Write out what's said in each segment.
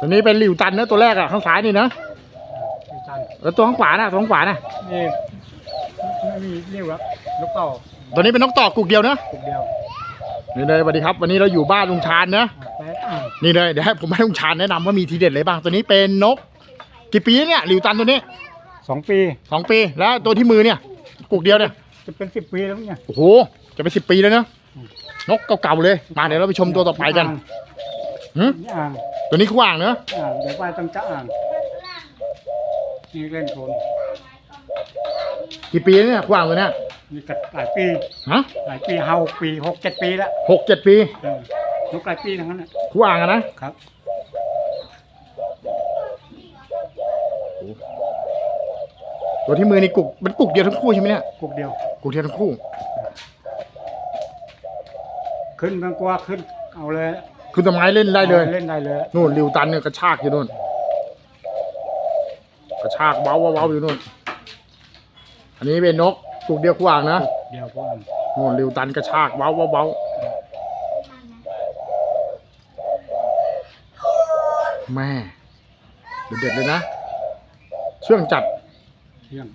ตัวนี้เป็นหลิวตันเนอะตัวแรกอะข้างซ้ายนี่เนอะมีจันทร์แล้วตัวข้างขวาน่ะตัวข้างขวาน่ะนี่ไม่มีเรียกว่าลูกเต่าตัวนี้เป็นนกต่อกุกเดียวเนอะกลุ่มเดียวนี่เลยสวัสดีครับ วันนี้เราอยู่บ้านลุงชาญเนอะอ่าแต่อ่านี่เลยเดี๋ยวให้ผมให้ลุงชาญแนะนำว่ามีทีเด็ดอะไรบ้างตัวนี้เป็นนก กี่ปีเนี่ยหลิวตันตัวนี้สองปีสองปีแล้วตัวที่มือเนี่ย กุกเดียวเนี่ยจะเป็นสิบปีแล้วเนี่ยโอ้โหจะเป็นสิบปีแล้วเนอะนกเก่าๆเลย มาเดี๋ยวเราไปชมตัวต่อไปกันหืมนี่อ่าง ตัวนี้ขวางเนอะอ่างเดี๋ยวไปต้องจะอ่างนี่เล่นโทนกี่ปีแล้วเนี่ยขวางตัวเนี้ยนี่ก็หลายปี ฮะหลายปีเฮาปีหกเจ็ดปีแล้วหกเจ็ดปีเออนกหลายปีทั้งนั้นน่ะขวางอะนะครับตัวที่มือนี่กุกมันกุกเดียวทั้งคู่ใช่ไหมเนี่ยกลุ่มเดียว กุกเดียวทั้งคู่ ขึ้นบางกว่าขึ้นเอาเลย คือต้นไม้เล่นได้เลย เล่นได้เลยนู่นริวตันเนี่ยกระชากอยู่นู่น กระชากเว้าเว้าเว้าอยู่นู่น อันนี้เป็นนกกุกเดียวขวางนะเดียวพวกนั้นนู่นริวตันกระชากเว้าเว้าเว้าแม่เด็ดๆเลยนะ เชื่องจัดเที่ยง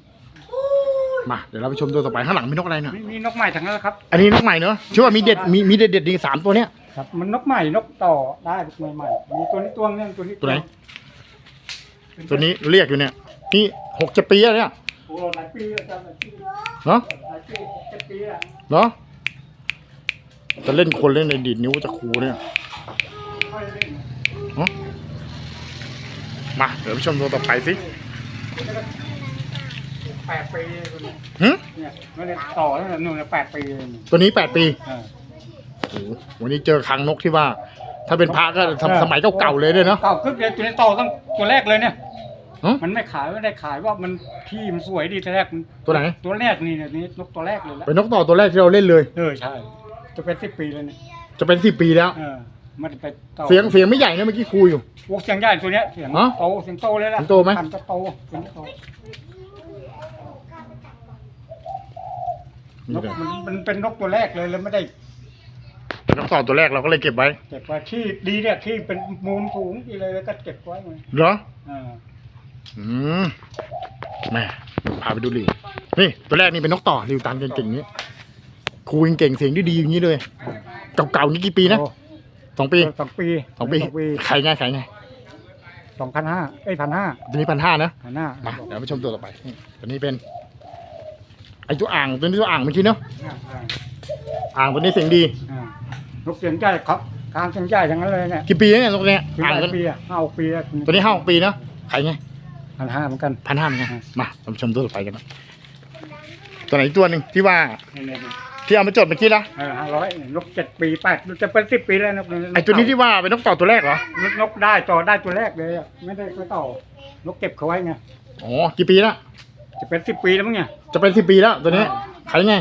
มาเดี๋ยวเราไปชมตัวต่อไปข้างหลังมีนกอะไรเนี่ยมีมีนกใหม่ทั้งนั้นครับ อันนี้นกใหม่เนอะเชื่อว่ามีเด็ดมีมีเด็ดเด็ดๆดีสามตัวเนี้ย ครับมันนกใหม่นกต่อได้ใหม่ๆมีตัวนี้ตัวนึงตัวนี้ตัวไหนตัวนี้เรียกอยู่เนี่ยนี่หกเจ็ดปีแล้วเนี่ยโอ้หลายปีแล้วจ้ะหลายปีเนาะหลายปีเจ็ดปีแล้วเนาะจะเล่นคนเล่นในดีดนิ้วจะคูเนี่ยค่อยเล่นฮะมาเดี๋ยวไปชมตัวต่อไปสิแปดปีตัวนี้หึเนี่ยไม่ได้ต่อแล้วนะนู่นนะแปดปีเลยนี่ตัวนี้แปดปีเออโอ้โห วันนี้เจอครั้งนกที่ว่า ถ้าเป็นพระก็เออทำสมัยเก่าๆเลยเนี่ยเนาะ เก่ากึกเลยตัวนี้ต่อตั้งตัวแรกเลยเนี่ย ฮะ มันไม่ขายไม่ได้ขายว่ามันที่มันสวยดีแต่แรกมันตัวไหน ตัวแรกนี่เนี่ยนี่นกตัวแรกเลยละเป็นนกต่อตัวแรกที่เราเล่นเลย เออใช่จะเป็นสิบปีเลยเนี่ยจะเป็นสิบปีแล้ว เออมันไปต่อเสียงเสียงไม่ใหญ่นะเมื่อกี้คุยอยู่ โอ้เสียงใหญ่ตัวเนี้ยเสียงฮะโตเสียงโตเลยล่ะเสียงโตไหม พันก็โตเสียงโตนี่นกเลยมันมันเป็นนกตัวแรกเลยแล้วไม่ได้ เป็นนกต่อตัวแรกเราก็เลยเก็บไว้ เก็บไว้ที่ดีเนี่ยที่เป็นมูลสูงที่เลยแล้วก็เก็บไว้ไงเหรอ อ่าอืมแม่พาไปดูหลิวนี่ตัวแรกนี่เป็นนกต่อหลิวตันเก่งๆนี้คุยเก่งๆเสียงดีๆอย่างนี้เลยเก่าๆนี่กี่ปีนะโอ้สองปีสองปีสองปีขายไงขายไงสองพันห้าเอ้ยพันห้าตัวนี้พันห้านะพันห้ามาเดี๋ยวไปชมตัวต่อไปนี่ตัวนี้เป็นไอตัวอ่างตัวนี้ตัวอ่างเมื่อกี้เนาะอ่าอ่าอ่างตัวนี้เสียงดี อ่า นกเสียงใหญ่ครับกลางเสียงใหญ่ทั้งนั้นเลยเนี่ยกี่ปีแล้วเนี่ยตัวเนี้ยถึงอ่างหลายตัวปีอะห้าหกปีแล้วตัวนี้ห้าหกปีเนาะขายไงพันห้าเหมือนกัน พันห้าเหมือนกันมาเราไปชมตัวต่อไปกันนะตัวไหนอีกตัวหนึ่งที่ว่านี่นี่นี่ที่เอามาจดเมื่อกี้ละเออห้าร้อยนกเจ็ดปีแปดจะเป็นสิบปีแล้วนกไอตัวนี้ที่ว่าเป็นนกต่อตัวแรกเหรอนกนกได้ต่อได้ตัวแรกเลยอะไม่ได้ไปต่อนกเก็บเขาไว้ไงอ๋อกี่ปีละจะเป็นสิบปีแล้วมั้งเนี่ยจะเป็นสิบปีแล้วตัวนี้ขายไง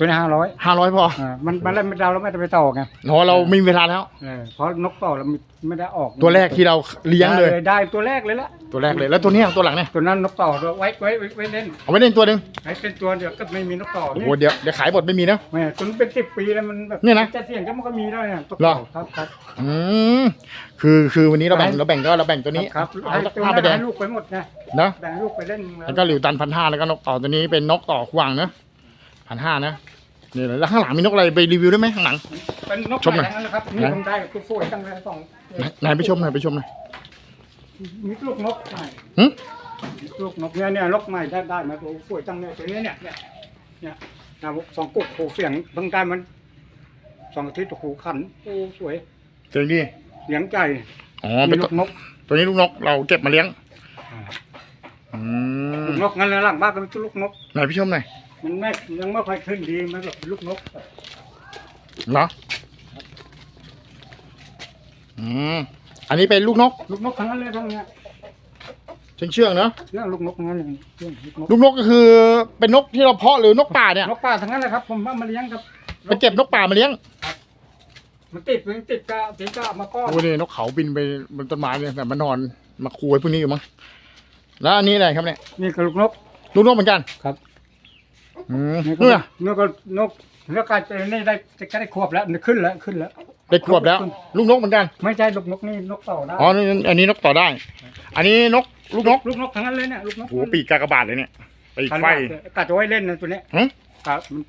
ตัวนี้ห้าร้อยห้าร้อยพออ่ามันมันแล้วเราเราไม่ได้ไปต่อไงเพราะเรามีเวลาแล้วเออเพราะนกต่อเราไม่ได้ออก ตัวแรกที่เราเลี้ยงเลย ได้ตัวแรกเลยละตัวแรกเลยแล้วตัวเนี้ยตัวหลังเนี่ยตัวนั้นนกต่อเราไว้ไว้ไว้ไว้เล่นเอาไว้เล่นตัวหนึ่งไว้เป็นตัวเดียวก็ไม่มีนกต่อโอ้นี่โหเดี๋ยวเดี๋ยวขายหมดไม่มีนะแม่จนเป็นสิบปีแล้วมันแบบเนี่ยนะจะเสี่ยงก็มันก็มีแล้วเนี่ยนกเหรต่ออครับครับอืมคือคือวันนี้เราแบ่งไหนเราแบ่งก็เราแบ่งตัวนี้ครับเอาให้สักตัวห้านั้ไปนแดงให้ลูกไปหมดไงเนาะแบ่งให้ลูกไปเล่นแล้วก็หลิวตันพันห้าแล้วก็นกต่อตัวนี้เป็นนกต่อขวางนะ พันห้านะนี่เลยแล้วข้างหลังมีนกอะไรไปรีวิวได้ไหมข้างหลัง เป็นนกชมหน่อยใทั้งนั้นนะครับนี่ไหนผมได้กับสวยๆตั้งแต่สองไหนไหนไปชมหน่อยไปชมหน่อยมีลูกนกใหม่หึลูกนกเนี่ยเนี่ยนกใหม่ได้ได้มาตัวสวยจังเลยตัวนี้เนี่ยเนี่ยเนี่ยนะสองกุกโหเสียงเพิ่งได้มันสองอาทิตย์โอ้โหขันโอ้สวยเสียงดีเสียงใจอ๋อมีเป็นลูตัวกนกตัวนี้ลูกนกเราเก็บมาเลี้ยงอืมลูกนกงั้นเลยหลังบ้านก็เป็นลูกนกไหนพี่ชมหน่อย มันไม่ยังไม่ค่อยขึ้นดีมันแบบลูกนกเหรออืมอันนี้เป็นลูกนก ลูกนกทั้งนั้นเลยทั้งเนี้ยเชื่องเชื่องๆเนาะเรื่องลูกนกทั้งนั้นเลยเรื่องลูกนกลูกนกก็คือเป็นนกที่เราเพาะหรือนกป่าเนี่ยนกป่าทั้งนั้นเลยครับ ผมว่ามาเลี้ยงครับไปเก็บนกป่ามาเลี้ยงมันติดมันติดกะติดกะมาก้อนโอ้นี่นกเขาบินไปบนต้นไม้เนี่ยแต่มานอนมาคุยพวกนี้อยู่มั้งแล้วอันนี้อะไรครับเนี่ยนี่ก็ลูกนก ลูกนกเหมือนกันครับ อืมนี่ก็เนี่ยนกก็นกแล้วก็จะนี่ได้จะได้ควบแล้วมันขึ้นแล้วขึ้นแล้ว ได้ขวบแล้ว ลูกนกเหมือนกัน ไม่ใช่ลูกนกนี่นกต่อได้อ๋อนี่อันนี้นกต่อได้ อันนี้นกลูกนกลูกนกทั้งนั้นเลยเนี่ยลูกนกโหปีกกากบาทเลยเนี่ยปีกคันไฟ ว่ากัดเอาไว้เล่นนะตัวเนี้ยหึกะมัน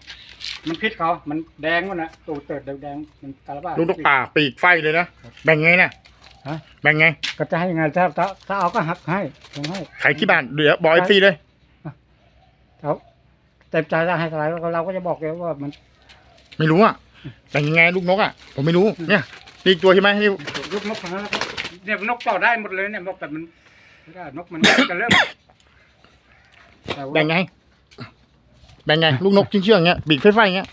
มันพิษเขา มันแดงวะนะตัวเติร์ดแดงๆมันกาลาบ้า ลูกนกป่าปีกไฟเลยนะ แบ่งไงนะฮะ แบ่งไง ก็จะให้ไงถ้าถ้าถ้าเอาก็หักให้ลงให้ ขายที่บ้านเหลือบอกไอซีเลยเขา เต็มใจจะให้เท่าไหร่แล้วก็เราก็จะบอกเลยว่ามัน ไม่รู้อะแบ่งยังไงลูกนกอะผมไม่รู้เนี่ยนี่อีกตัวใช่ไหมนี่ลูกนกทั้งนั้นนะครับเนี่ยนกต่อได้หมดเลยเนี่ยนกแต่มันไม่ได้นกมันจะเริ่มต่ว่าแบ่งไงแบ่งไงลูกนกเชื่องๆเงี้ยปีกไฟไฟเงี้ย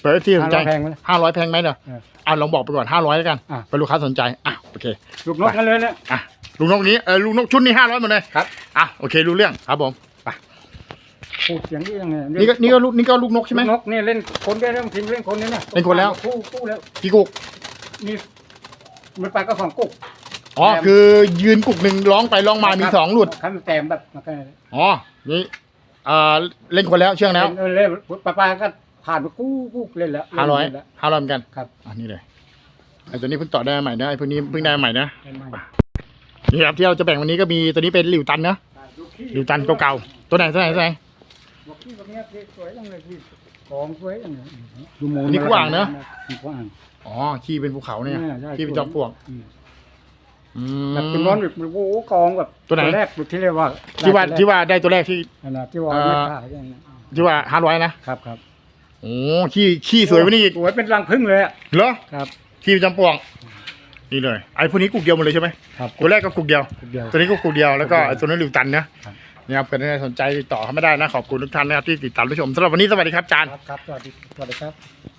เปิดที่สนใจห้าร้อยแพงไหมล่ะห้าร้อยแพงไหมเนอะเอออะลองบอกไปก่อนห้าร้อยแล้วกันอะเผื่อลูกค้าสนใจอะโอเค ลูกนกนั่นเลยเนี่ยอะลูกนกนี้เออลูกนกชุดนี้ห้าร้อยหมดเลยครับอะโอเครู้เรื่องครับผมไป พูดเสียงนี้ยังไงนี่ก็นี่ก็ลูกนี่ก็ลูกนกใช่ไหมลูกนกนี่เล่นคนได้เรื่องทิ้งเล่นคนนี่นะเล่นคนแล้ว คู่คู่แล้วกี่กุกนี่มันไปก็สองกุ๊กอ๋อแต้มคือยืนกุกหนึ่งร้องไปร้องมามีสองหลุดครับแต้มแบบมันก็อ๋อนี่เอ่อเล่นคนแล้วเชื่องแล้วเล่นเล่นปลาปลาก็ผ่านไปกู้กู้เล่นแล้วห้าร้อยเล่นแล้ว ห้าร้อยเหมือนกันครับ อันนี้เลยไอ้ตัวนี้เพิ่งต่อได้ใหม่นะไอ้พวกนี้เพิ่งได้ใหม่นะเล่นใหม่นี่ครับที่เราจะแบ่งวันนี้ก็มีตัวนี้เป็นหลิวตันนะ หลิวตันเก่าๆตัวไหนตัวไหนตัวไหน บอกพี่แบบเนี้ยพี่สวยจังเลยพี่ของสวยจังเลยดูหมูอันนี้กว้างเนอะ กว้าง อ๋อขี้เป็นภูเขาเนี่ยใช่ ขี้เป็นจอมปลวกอืมอืแบบเป็นร้อนมแบบโอ้โหกองแบบตัวไหน แรกที่เรียกว่าที่ว่าที่ว่าได้ตัวแรกที่ อันนั้นที่ว่าเอ่อ ไม่ขายอย่างนั้นที่ว่าห้าร้อยนะครับครับโอ้ขี้ขี้สวยกว่านี้อีกสวยเป็นรังพึ่งเลยอะเหรอครับขี้เป็นจอมปลวกนี่เลยไอ้พวกนี้กุกเดียวหมดเลยใช่ไหมครับตัวแรกก็กุกเดียว เดียว ตัวนี้ก็กุกเดียวแล้วก็ไอ้ตัวนั้นหลิวตันนะครับ นะครับเกิดใครสนใจติดต่อเขาไม่ได้นะขอบคุณทุกท่านนะครับที่ติดตามรับชมสำหรับวันนี้สวัสดีครับอาจารย์ ครับครับสวัสดีสวัสดีครับ